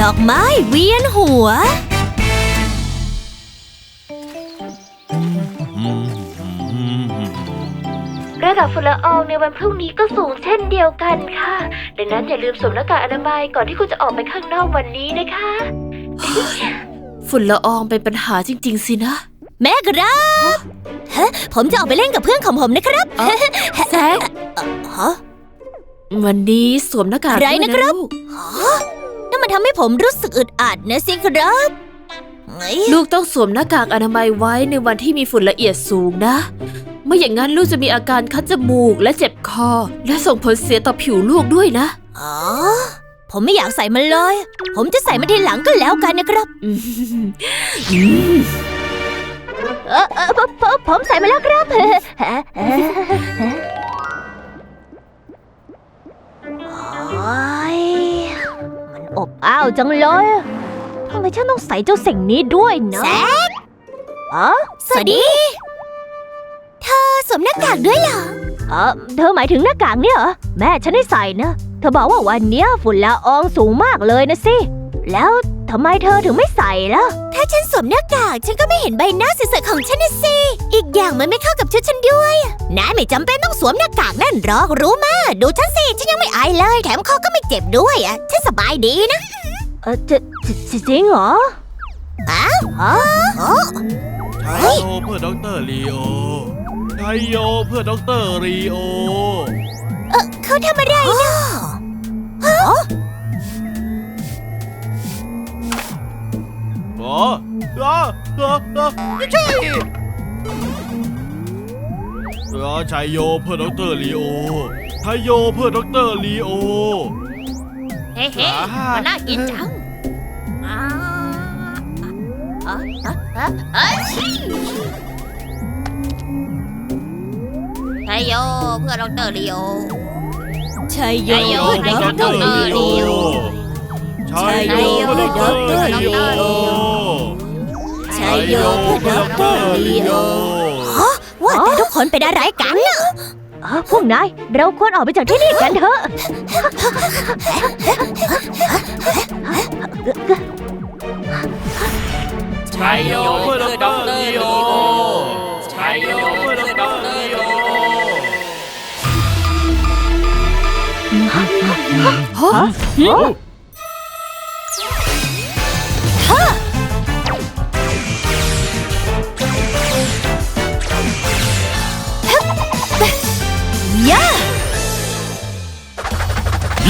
ดอกไม้เวียนหัว ระดับฝุ่นละอองในวันพรุ่งนี้ก็สูงเช่นเดียวกันค่ะ ดังนั้นอย่าลืมสวมหน้ากากอนามัยก่อนที่คุณจะออกไปข้างนอกวันนี้นะคะ ฝุ่นละอองเป็นปัญหาจริง ๆ สินะ แม่ครับฮะผมจะออกไปเล่นกับเพื่อนของผมนะครับแซงฮะวันนี้สวมหน้ากากอะไรด้วยนะครับลูกนั่ นมันทำให้ผมรู้สึกอึดอัดนะสิครับไงลูกต้องสวมหน้ากากอนามัยไว้ในวันที่มีฝุ่นละเอียดสูงนะ ไม่อย่างนั้นลูกจะมีอาการคัดจมูกและเจ็บคอ และส่งผลเสียต่อผิวลูกด้วยนะ อ๋อ ผมไม่อยากใส่มันเลย ผมจะใส่มันทีหลังก็แล้วกันนะครับอืมเออเออผมผมผมใส่มาแล้วครับ อบอ้าวจังเลยทำไมฉันต้องใส่เจ้าสิ่งนี้ด้วยนะแซกอ๋อสวัสดี เธอสวมหน้ากากด้วยเหรอ เออเธอหมายถึงหน้ากากเนี่ยเหรอ แม่ฉันให้ใส่นะ เธอบอกว่าวันเนี้ยฝุ่นละอองสูงมากเลยนะสิ แล้วทำไมเธอถึงไม่ใส่ล่ะ ถ้าฉันสวมหน้ากากฉันก็ไม่เห็นใบหน้าสวยๆของฉันนะสิ อีกอย่างมันไม่เข้ากับชุดฉันด้วยนายไม่จำเป็นต้องสวมหน้ากากนั่นหรอกรู้มาดูฉันสิ ฉันยังไม่อายเลย แถมคอก็ไม่เจ็บด้วยอะ ฉันสบายดีนะ เออจะจริงเหรออ้าวอ๋อใช้โยเพื่อด็อกเตอร์ลีโอใช้โยเพื่อด็อกเตอร์ลีโอเขาทำอะไรนะอ๋ออ๋ออ๋ออ๋อไม่ใช่อ๋อใช้โยเพื่อด็อกเตอร์ลีโอใช้โยเพื่อด็อกเตอร์ลีโอ เฮ้เฮ้อ่ามัมันน่ากินจังอ่าอะอะอะอะชัยโยเพื่อดรลีโอชัยโยใช้โยเพื่อด็อกเตอร์ลีโอใช้โยเพื่อด็อกเตอร์ลีโอใช้โยเพื่อด็อกเตอร์ลีโอว่าแต่ทุกคนเป็นอะไรกันน่ะ พวกนายเราควรออกไปจากที่นี่กันเถอะใช้โยเพื่อด็อกเตอร์ลีโอใช้โยเพื่อด็อกเตอร์ลีโอย่า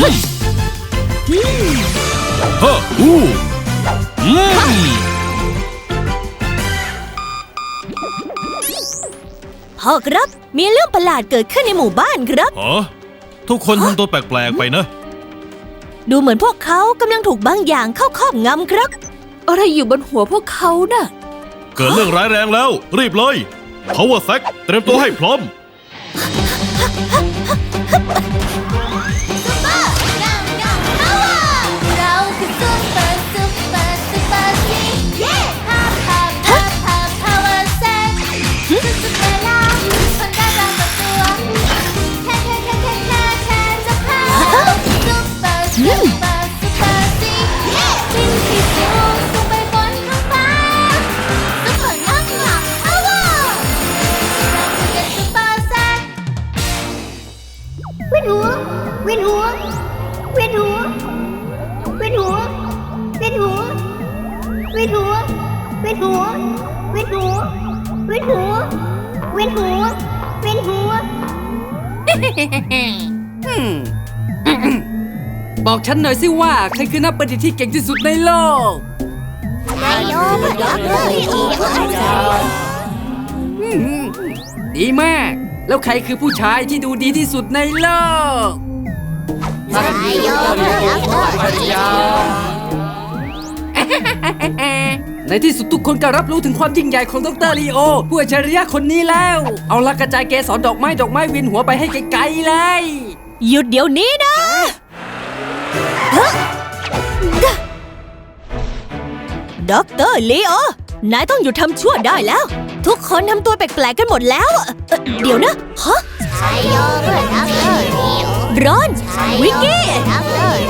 ฮะอู้อืมพ่อครับ มีเรื่องประหลาดเกิดขึ้นในหมู่บ้านครับ ฮะทุกคนทำตัวแปลกๆไปนะ ดูเหมือนพวกเขากำลังถูกบางอย่างเข้าครอบงำครับ อะไรอยู่บนหัวพวกเขาน่ะ เกิดเรื่องร้ายแรงแล้ว รีบเลย Power Sack เตรียมตัวให้พร้อม เวียนหัวเวียนหัวเวียนหัวเวียนหัวบอกฉันหน่อยสิว่าใครคือนักประดิษฐ์ที่เก่งที่สุดในโลกนายโยมยักษ์เลยโอ้ยอืมดีมาก แล้วใครคือผู้ชายที่ดูดีที่สุดในโลกนายโยมยักษ์เลย ในที่สุดทุกคนก็รับรู้ถึงความยิ่งใหญ่ของดรลีโอผู้อัจฉริยะคนนี้แล้ว เอาละกระจายเกสรดอกไม้ดอกไม้เวียนหัวไปให้ไกลๆเลย หยุดเดี๋ยวนี้นะด็อกเตอร์ลีโอนายต้องหยุดทำชั่วได้แล้ว ทุกคนทำตัวแปลกๆกันหมดแล้วอะเอ่อเดี๋ยวนะฮะนายโยมยักษ์เลยรอน วิกกี้ยักษ์เลย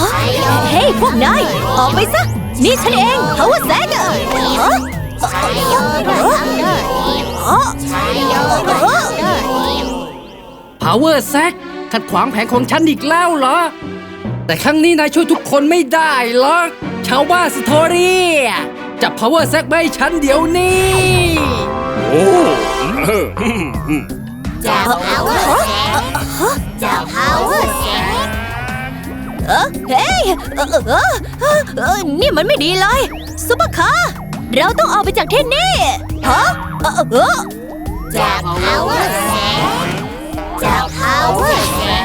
ฮะเฮ้ยพวกนาย ออกไปซะนี่ฉันเอง Power Zack อะฮะ Power Sack ขัดขวางแผนของฉันอีกแล้วเหรอ แต่ครั้งนี้นายช่วยทุกคนไม่ได้หรอกชาวบ้านสตอรี่จับ Power Sack ไปให้ฉันเดี๋ยวนี้ โอ้จับ power set จับ power set เออเฮ้ย เออเออเออเออเออนี่มันไม่ดีเลยซุปเปอร์คาร์เราต้องออกไปจากที่นี่ฮะเออเออจับ power set จับ power set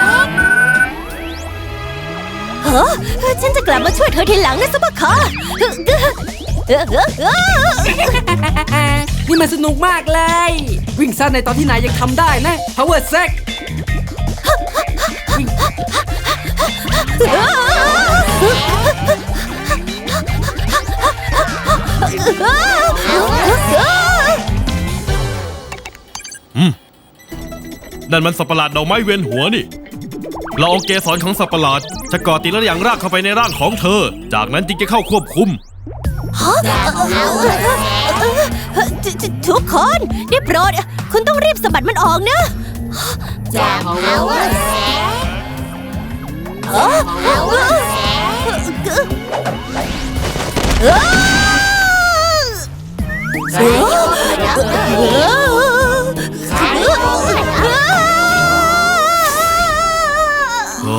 ฮะฉันจะกลับมาช่วยเธอทีหลังนะซุปเปอร์คาร์นี่มันสนุกมากเลย วิ่งสั้นในตอนที่นายยังทำได้นะ Power Sack นั่นมันสัตว์ประหลาดดอกไม้เวียนหัวนี่ เราเอาเกสรของสัตว์ประหลาด จะก่อติดและอย่างรากเข้าไปในร่างของเธอ จากนั้นจึงจะเข้าควบคุมทุทุทุกคนได้โปรด คุณต้องรีบสะบัดมันออกนะ โอ้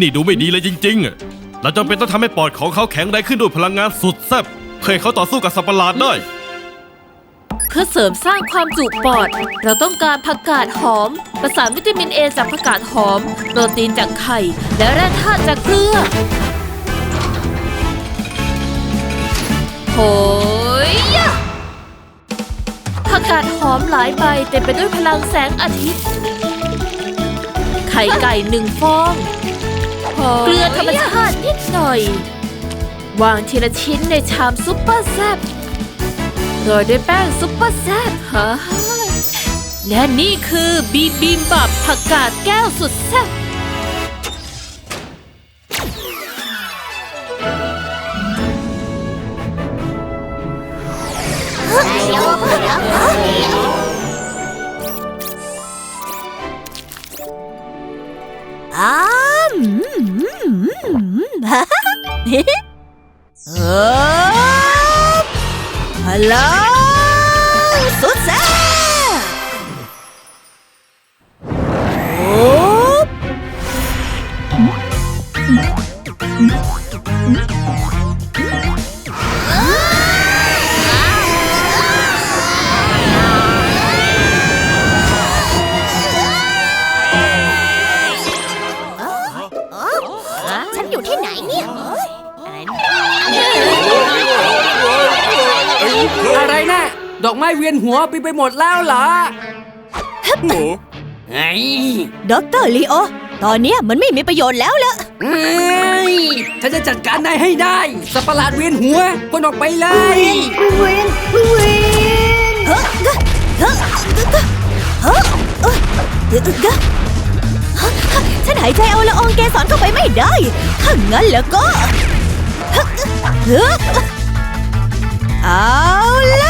นี่ดูไม่ดีเลยจริงๆอะเราจำเป็นต้องทำให้ปอดของเขาแข็งแรงขึ้นด้วยพลังงานสุดแซ่บเพื่อให้เขาต่อสู้กับสัตว์ประหลาดได้ เพื่อเสริมสร้างความจุปอด เราต้องการผักกาดหอม ประสานวิตามินเอจากผักกาดหอม โปรตีนจากไข่ และแร่ธาตุจากเกลือโหยยะผักกาดหอมหลายใบเต็มไปด้วยพลังแสงอาทิตย์ ไข่ไก่หนึ่งฟอง เกลือธรรมชาตินิดหน่อย วางทีละชิ้นในชามซุปเปอร์แซ่บ โรยด้วยแป้งซุปเปอร์แซ่บฮะและนี่คือบีบิมบับผักกาดแก้วสุดแซ่บใช้โยกดับเบิลอ้ามฮ่าเออ พ ดอกไม้เวียนหัวไปไปหมดแล้วเหรอโหไอ้ด็อกเตอร์ลีโอ ตอนเนี้ยมันไม่มีประโยชน์แล้วละเอ้ยฉันจะจัดการนายให้ได้ สัตว์ประหลาดเวียนหัวคนออกไปเลย เวนเวนเฮ้อเฮ้อเฮ้อเฮ้อฉันหายใจเอาละอองเกสรเข้าไปไม่ได้ ถ้างั้นแล้วก็เฮ้อเอาละ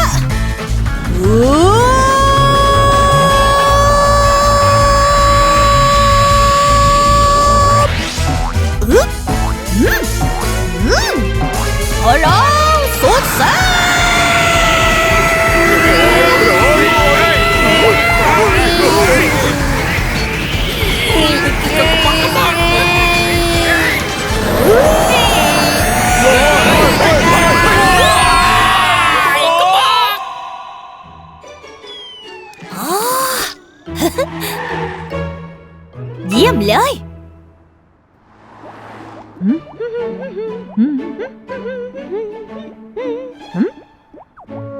เ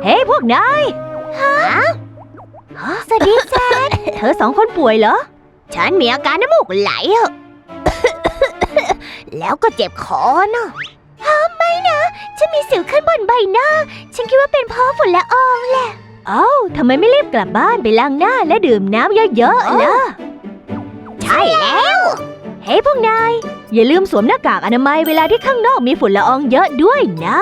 ฮ้ยพวกนายฮะสวัสดีแจ๊ดเธอสองคนป่วยเหรอ ฉันมีอาการน้ำมูกไหลอะแล้วก็เจ็บคอนะฮะไม่นะ ฉันมีสิวขึ้นบนใบหน้า ฉันคิดว่าเป็นเพราะฝุ่นละอองแหละ เอ้าทำไมไม่รีบกลับบ้านไปล้างหน้าและดื่มน้ำเยอะๆล่ะ ใช่แล้ว เฮ้ยพวกนาย อย่าลืมสวมหน้ากากอนามัยเวลาที่ข้างนอกมีฝุ่นละอองเยอะด้วยนะ